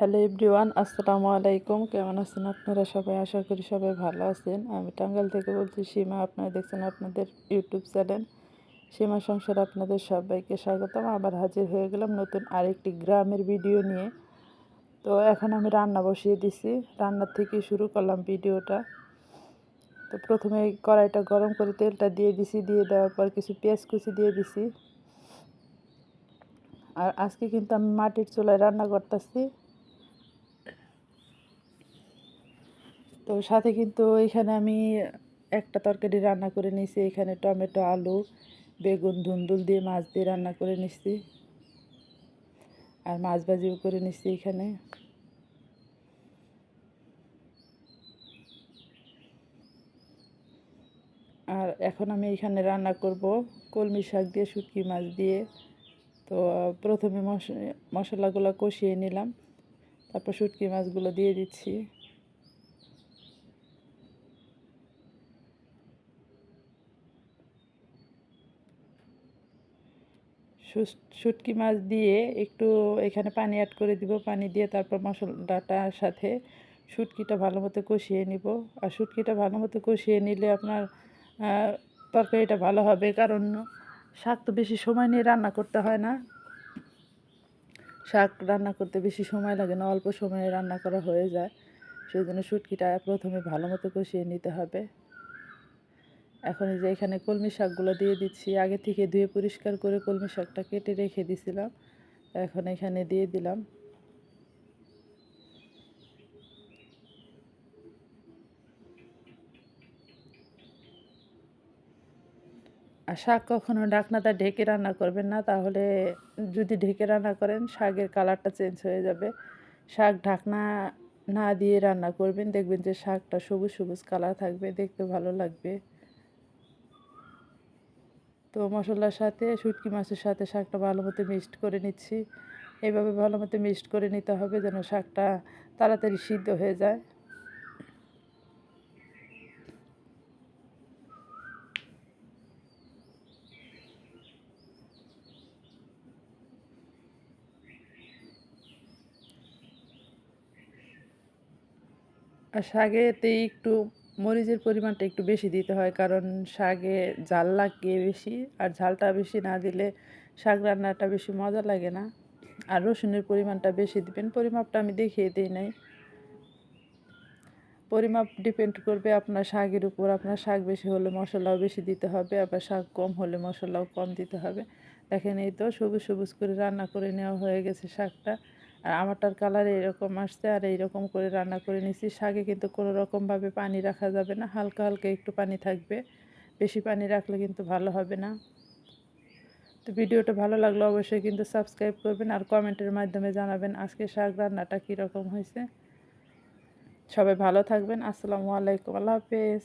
Hello everyone, আসসালামু আলাইকুম। কেমন আছেন আপনারা সবাই? আশা করি সবাই ভালো আছেন। আমি টাঙ্গাইল থেকে বলছি, সীমা, আপনারা দেখছেন আপনাদের ইউটিউব চ্যানেল। সীমা সংসার আপনাদের সবাইকে স্বাগতম। আবার হাজির হয়ে গেলাম নতুন আরেকটি গ্রামের ভিডিও নিয়ে। তো এখন আমি রান্না বসিয়ে দিছি। রান্নার থেকে শুরু করলাম ভিডিওটা। তো প্রথমে কড়াইটা গরম করে তেলটা দিয়ে দিছি। দিয়ে দেওয়ার পর কিছু পেঁয়াজ কুচি দিয়ে দিছি। আর আজকে কিন্তু আমি মাটির চুলায় রান্না করতেছি। তো সাথে কিন্তু এখানে আমি একটা তরকারি রান্না করে নিছি এখানে টমেটো, আলু, বেগুন, ধুন্দুল দিয়ে মাছ দিয়ে রান্না করে নিছি আর মাছ ভাজিও করে নিছি এখানে। আর এখন আমি এখানে রান্না করব কলমি শাক দিয়ে, শুটকি মাছ দিয়ে। তো প্রথমে মশলাগুলো কষিয়ে নিলাম। তারপর শুটকি মাছগুলো দিয়ে দিচ্ছি। শুটকি মাছ দিয়ে একটু এখানে পানি অ্যাড করে দিব। পানি দিয়ে তারপর মশলাটার সাথে শুটকিটা ভালো মতো কষিয়ে নিব। আর শুটকিটা ভালো মতো কষিয়ে নিলে আপনার তরকারিটা ভালো হবে। কারণ শাক তো বেশি সময় নিয়ে রান্না করতে হয় না। শাক রান্না করতে বেশি সময় লাগে না, অল্প সময়ে রান্না করা হয়ে যায়। সেই জন্য শুটকিটা প্রথমে ভালো মতো কষিয়ে নিতে হবে। এখন এই যে এখানে কলমি শাকগুলো দিয়ে দিচ্ছি। আগে থেকে ধুয়ে পরিষ্কার করে কলমি শাকটা কেটে রেখে দিছিলাম। এখন এখানে দিয়ে দিলাম। আর শাক কখনো ডাকনাটা ঢেকে রান্না করবেন না, তাহলে যদি ঢেকে রান্না করেন, শাকের কালারটা চেঞ্জ হয়ে যাবে। শাক ঢাকনা না দিয়ে রান্না করবেন, দেখবেন যে শাকটা সবুজ সবুজ কালার থাকবে, দেখতে ভালো লাগবে। তো মশলার সাথে, শুটকি মাছের সাথে শাকটা ভালো মতো মিক্সড করে নিচ্ছি। এইভাবে ভালো মতো মিক্সড করে নিতে হবে যেন শাকটা তাড়াতাড়ি সিদ্ধ হয়ে যায়। আর শাকেতে একটু মরিচের পরিমাণটা একটু বেশি দিতে হয়, কারণ শাকে ঝাল লাগে বেশি আর ঝালটা বেশি না দিলে শাক রান্নাটা বেশি মজা লাগে না। আর রসুনের পরিমাণটা বেশি দিবেন, পরিমাপটা আমি দেখিয়ে দিই নাই। পরিমাপ ডিপেন্ড করবে আপনার শাকের উপর, আপনার শাক বেশি হলে মশলাও বেশি দিতে হবে, আবার শাক কম হলে মশলাও কম দিতে হবে। দেখেন এই তো সবুজ সবুজ করে রান্না করে নেওয়া হয়ে গেছে শাকটা। আর আমারটার কালার এইরকম আসছে আর এইরকম করে রান্না করে নিছি। শাকে কিন্তু কোনো রকমভাবে পানি রাখা যাবে না, হালকা হালকা একটু পানি থাকবে। বেশি পানি রাখলে কিন্তু ভালো হবে না। তো ভিডিওটা ভালো লাগলে অবশ্যই কিন্তু সাবস্ক্রাইব করবেন আর কমেন্টের মাধ্যমে জানাবেন আজকে শাক রান্নাটা কীরকম হয়েছে। সবাই ভালো থাকবেন, আসসালামু আলাইকুম, আল্লাহ হাফেজ।